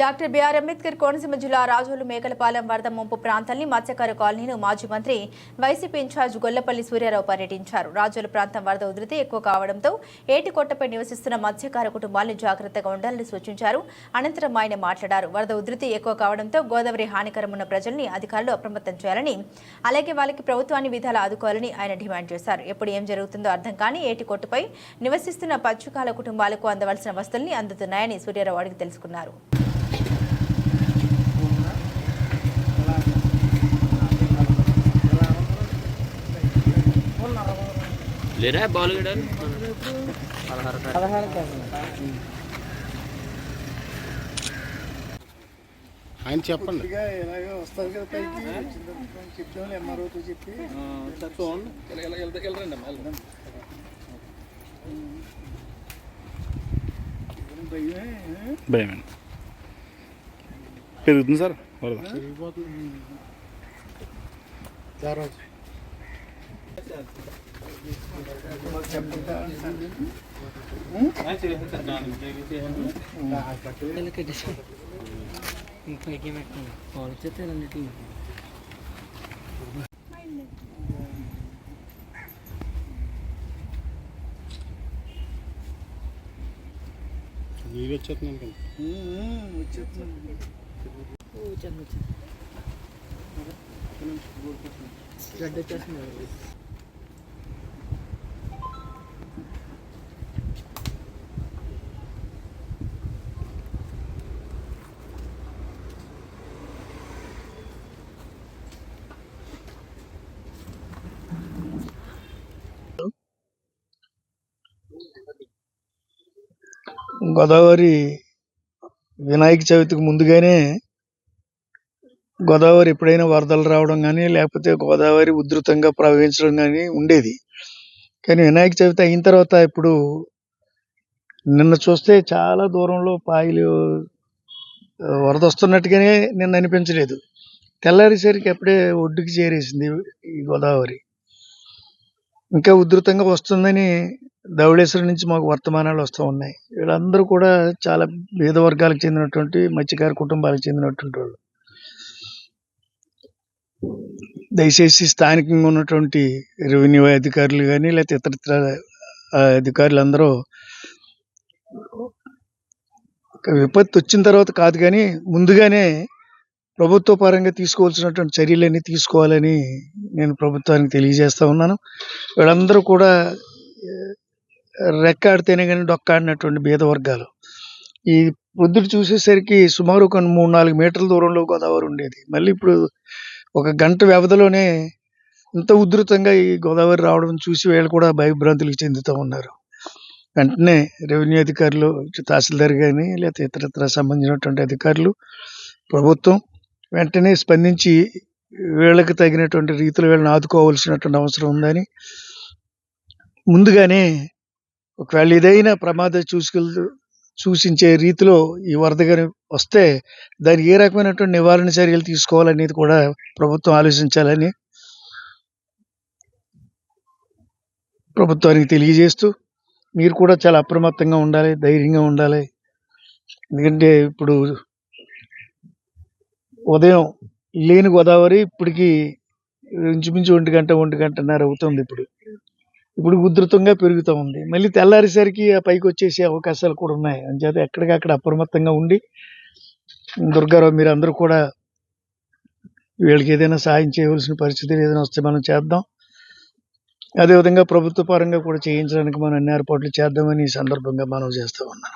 Doctor BR Ambedkar Konaseema జిల్లా రాజోలు మేకలపాలెం వరద ముంపు ప్రాంతాన్ని మత్స్యకార కాలనీను మాజీ మంత్రి వైసీపీ ఇన్ఛార్జ్ గొల్లపల్లి సూర్యారావు పర్యటించారు. రాజోలు ప్రాంతం వరద ఉధృతి ఎక్కువ కావడంతో ఏటికొట్టపై నివసిస్తున్న మత్స్యకార కుటుంబాలను జాగ్రత్తగా ఉండాలని సూచించారు. అనంతరం ఆయన మాట్లాడారు. వరద ఉధృతి ఎక్కువ కావడంతో గోదావరి హానికరం ఉన్న ప్రజల్ని అధికారులు అప్రమత్తం చేయాలని అలాగే వాళ్ళకి ప్రభుత్వాన్ని విధాలు ఆదుకోవాలని ఆయన డిమాండ్ చేశారు. ఎప్పుడు ఏం జరుగుతుందో అర్థం కాని ఏటికొట్టుపై నివసిస్తున్న పచ్చుకాల కుటుంబాలకు అందవలసిన వస్తువుల్ని అందుతున్నాయని సూర్యారావు అడిగి తెలుసుకున్నారు. లేరా? బాల్ గడాలు ఆయన చెప్పండి. వస్తుంది కదా పైకి. చెప్పాము ఎంఆర్ఓతో చెప్పి. భయమే. భయం పెరుగుతుంది సార్ వరద. పైకి పెట్టండి పాలు చేస్తే రెండింటిని నీరు వచ్చేస్తుంది అనుకుంటా వచ్చేస్తుంది గడ్డ గోదావరి వినాయక చవితికి ముందుగానే గోదావరి ఎప్పుడైనా వరదలు రావడం కానీ లేకపోతే గోదావరి ఉధృతంగా ప్రవహించడం కానీ ఉండేది. కానీ వినాయక చవితి అయిన తర్వాత ఇప్పుడు నిన్న చూస్తే చాలా దూరంలో పాయలు వరద వస్తున్నట్టుగానే నిన్న అనిపించలేదు. తెల్లారేసరికి అప్పుడే ఒడ్డుకి చేరేసింది ఈ గోదావరి. ఇంకా ఉధృతంగా వస్తుందని ధవళేశ్వరం నుంచి మాకు వర్తమానాలు వస్తూ ఉన్నాయి. వీళ్ళందరూ కూడా చాలా పేద వర్గాలకు చెందినటువంటి మత్స్యకార కుటుంబాలకు చెందినటువంటి వాళ్ళు. దయచేసి స్థానికంగా ఉన్నటువంటి రెవెన్యూ అధికారులు కానీ లేకపోతే ఇతరత్ర అధికారులు అందరూ విపత్తు వచ్చిన తర్వాత కాదు కానీ ముందుగానే ప్రభుత్వ పరంగా తీసుకోవాల్సినటువంటి చర్యలన్నీ తీసుకోవాలని నేను ప్రభుత్వానికి తెలియజేస్తా ఉన్నాను. వీళ్ళందరూ కూడా రెక్కాడితేనే కానీ డొక్కాడినటువంటి బీద వర్గాలు. ఈ పొద్దుట చూసేసరికి సుమారు ఒక మూడు నాలుగు మీటర్ల దూరంలో గోదావరి ఉండేది. మళ్ళీ ఇప్పుడు ఒక గంట వ్యవధిలోనే ఇంత ఉధృతంగా ఈ గోదావరి రావడం చూసి వీళ్ళు కూడా భయభ్రాంతులకు చెందుతూ ఉన్నారు. వెంటనే రెవెన్యూ అధికారులు తహసీల్దార్ కానీ లేకపోతే ఇతరత్ర సంబంధించినటువంటి అధికారులు ప్రభుత్వం వెంటనే స్పందించి వీళ్ళకి తగినటువంటి రీతిలో వీళ్ళని ఆదుకోవాల్సినటువంటి అవసరం ఉందని ముందుగానే ఒకవేళ ఏదైనా ప్రమాదం చూసుకెళ్తూ సూచించే రీతిలో ఈ వరద కానీ వస్తే దానికి ఏ రకమైనటువంటి నివారణ చర్యలు తీసుకోవాలనేది కూడా ప్రభుత్వం ఆలోచించాలని ప్రభుత్వానికి తెలియజేస్తూ మీరు కూడా చాలా అప్రమత్తంగా ఉండాలి ధైర్యంగా ఉండాలి. ఎందుకంటే ఇప్పుడు ఉదయం లేని గోదావరి ఇప్పటికీ ఇంచుమించు ఒంటి గంట ఒంటి గంటన్నర అవుతుంది ఇప్పుడు. ఇప్పుడు ఉధృతంగా పెరుగుతూ ఉంది. మళ్ళీ తెల్లారేసరికి ఆ పైకి వచ్చేసే అవకాశాలు కూడా ఉన్నాయి. అంచేత ఎక్కడికక్కడ అప్రమత్తంగా ఉండి దుర్గారావు మీరు అందరూ కూడా వీళ్ళకి ఏదైనా సాయం చేయవలసిన పరిస్థితి ఏదైనా వస్తే మనం చేద్దాం. అదేవిధంగా ప్రభుత్వ పరంగా కూడా చేయించడానికి మనం అన్ని ఏర్పాట్లు చేద్దామని ఈ సందర్భంగా మనం చేస్తూ ఉన్నాం